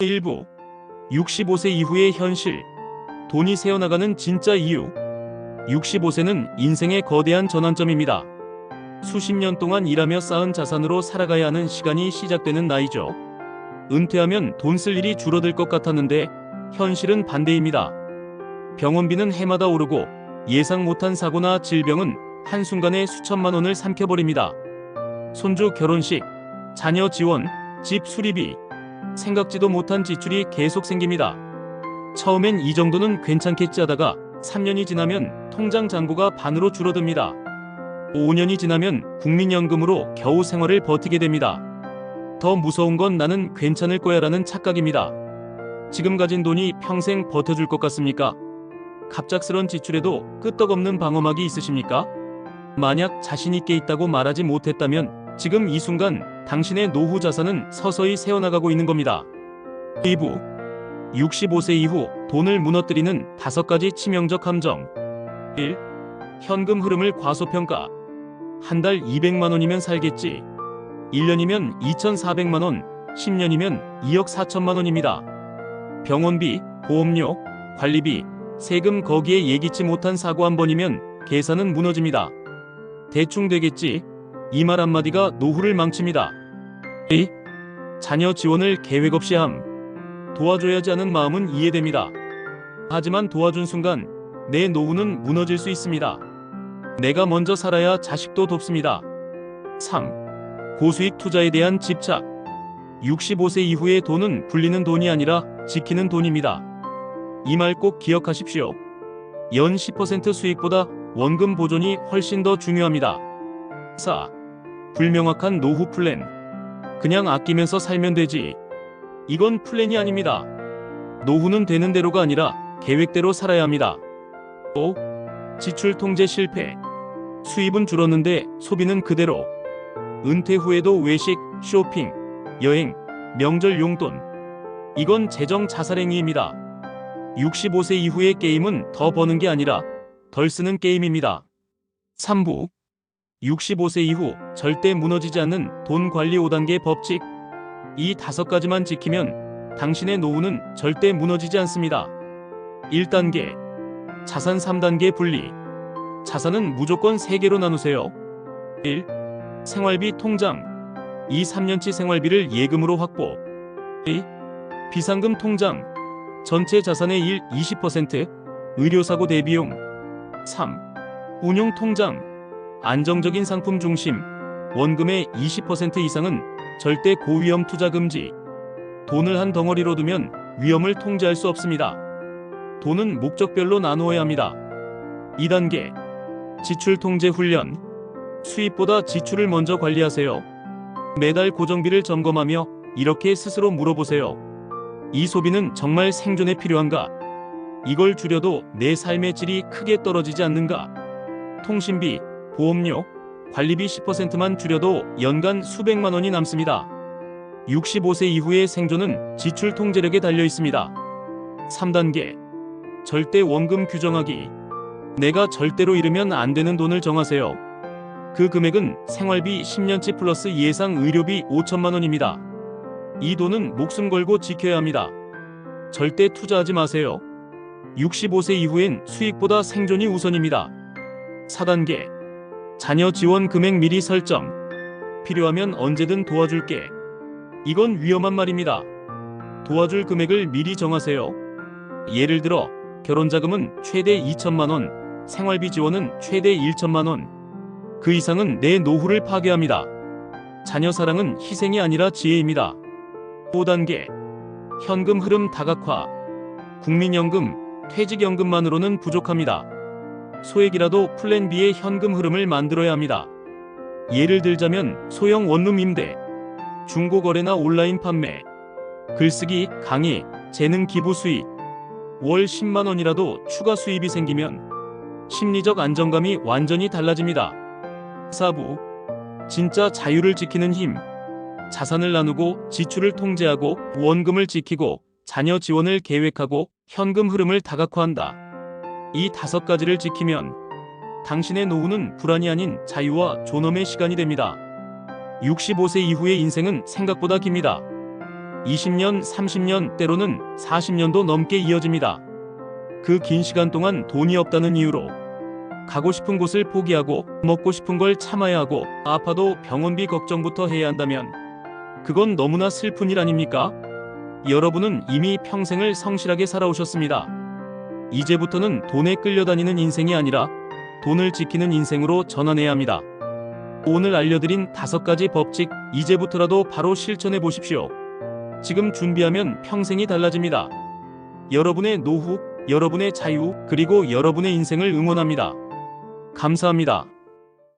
일부 65세 이후의 현실 돈이 새어나가는 진짜 이유 65세는 인생의 거대한 전환점입니다. 수십 년 동안 일하며 쌓은 자산으로 살아가야 하는 시간이 시작되는 나이죠. 은퇴하면 돈 쓸 일이 줄어들 것 같았는데 현실은 반대입니다. 병원비는 해마다 오르고 예상 못한 사고나 질병은 한순간에 수천만 원을 삼켜버립니다. 손주 결혼식, 자녀 지원, 집 수리비, 생각지도 못한 지출이 계속 생깁니다. 처음엔 이 정도는 괜찮겠지 하다가 3년이 지나면 통장 잔고가 반으로 줄어듭니다. 5년이 지나면 국민연금으로 겨우 생활을 버티게 됩니다. 더 무서운 건 나는 괜찮을 거야 라는 착각입니다. 지금 가진 돈이 평생 버텨줄 것 같습니까? 갑작스런 지출에도 끄떡없는 방어막이 있으십니까? 만약 자신 있게 있다고 말하지 못했다면 지금 이 순간 당신의 노후 자산은 서서히 새어나가고 있는 겁니다. 2부 65세 이후 돈을 무너뜨리는 다섯 가지 치명적 함정 1. 현금 흐름을 과소평가 한 달 200만 원이면 살겠지 1년이면 2,400만 원 10년이면 2억 4천만 원입니다. 병원비, 보험료, 관리비, 세금 거기에 예기치 못한 사고 한 번이면 계산은 무너집니다. 대충 되겠지 이 말 한마디가 노후를 망칩니다. 2. 자녀 지원을 계획 없이 함 도와줘야지 하는 마음은 이해됩니다. 하지만 도와준 순간 내 노후는 무너질 수 있습니다. 내가 먼저 살아야 자식도 돕습니다. 3. 고수익 투자에 대한 집착 65세 이후의 돈은 불리는 돈이 아니라 지키는 돈입니다. 이 말 꼭 기억하십시오. 연 10% 수익보다 원금 보존이 훨씬 더 중요합니다. 4. 불명확한 노후 플랜. 그냥 아끼면서 살면 되지. 이건 플랜이 아닙니다. 노후는 되는 대로가 아니라 계획대로 살아야 합니다. 5. 지출 통제 실패. 수입은 줄었는데 소비는 그대로. 은퇴 후에도 외식, 쇼핑, 여행, 명절 용돈. 이건 재정 자살행위입니다. 65세 이후의 게임은 더 버는 게 아니라 덜 쓰는 게임입니다. 3부 65세 이후 절대 무너지지 않는 돈 관리 5단계 법칙. 이 다섯 가지만 지키면 당신의 노후는 절대 무너지지 않습니다. 1단계 자산 3단계 분리. 자산은 무조건 3개로 나누세요. 1. 생활비 통장. 2. 3년치 생활비를 예금으로 확보. 2. 비상금 통장. 전체 자산의 1, 20%. 의료사고 대비용. 3. 운용 통장. 안정적인 상품 중심. 원금의 20% 이상은 절대 고위험 투자 금지. 돈을 한 덩어리로 두면 위험을 통제할 수 없습니다. 돈은 목적별로 나누어야 합니다. 2단계. 지출 통제 훈련. 수입보다 지출을 먼저 관리하세요. 매달 고정비를 점검하며 이렇게 스스로 물어보세요. 이 소비는 정말 생존에 필요한가? 이걸 줄여도 내 삶의 질이 크게 떨어지지 않는가? 통신비, 보험료, 관리비 10%만 줄여도 연간 수백만 원이 남습니다. 65세 이후의 생존은 지출 통제력에 달려 있습니다. 3단계. 절대 원금 규정하기. 내가 절대로 잃으면 안 되는 돈을 정하세요. 그 금액은 생활비 10년치 플러스 예상 의료비 5천만 원입니다. 이 돈은 목숨 걸고 지켜야 합니다. 절대 투자하지 마세요. 65세 이후엔 수익보다 생존이 우선입니다. 4단계. 자녀 지원 금액 미리 설정. 필요하면 언제든 도와줄게. 이건 위험한 말입니다. 도와줄 금액을 미리 정하세요. 예를 들어 결혼 자금은 최대 2천만 원, 생활비 지원은 최대 1천만 원. 그 이상은 내 노후를 파괴합니다. 자녀 사랑은 희생이 아니라 지혜입니다. 5단계. 현금 흐름 다각화. 국민연금, 퇴직연금만으로는 부족합니다. 소액이라도 플랜 B의 현금 흐름을 만들어야 합니다. 예를 들자면 소형 원룸 임대, 중고 거래나 온라인 판매, 글쓰기, 강의, 재능 기부 수익, 월 10만 원이라도 추가 수입이 생기면 심리적 안정감이 완전히 달라집니다. 4부 진짜 자유를 지키는 힘 자산을 나누고 지출을 통제하고 원금을 지키고 자녀 지원을 계획하고 현금 흐름을 다각화한다. 이 다섯 가지를 지키면 당신의 노후는 불안이 아닌 자유와 존엄의 시간이 됩니다. 65세 이후의 인생은 생각보다 깁니다. 20년, 30년, 때로는 40년도 넘게 이어집니다. 그 긴 시간 동안 돈이 없다는 이유로 가고 싶은 곳을 포기하고 먹고 싶은 걸 참아야 하고 아파도 병원비 걱정부터 해야 한다면 그건 너무나 슬픈 일 아닙니까? 여러분은 이미 평생을 성실하게 살아오셨습니다. 이제부터는 돈에 끌려다니는 인생이 아니라 돈을 지키는 인생으로 전환해야 합니다. 오늘 알려드린 다섯 가지 법칙 이제부터라도 바로 실천해 보십시오. 지금 준비하면 평생이 달라집니다. 여러분의 노후, 여러분의 자유, 그리고 여러분의 인생을 응원합니다. 감사합니다.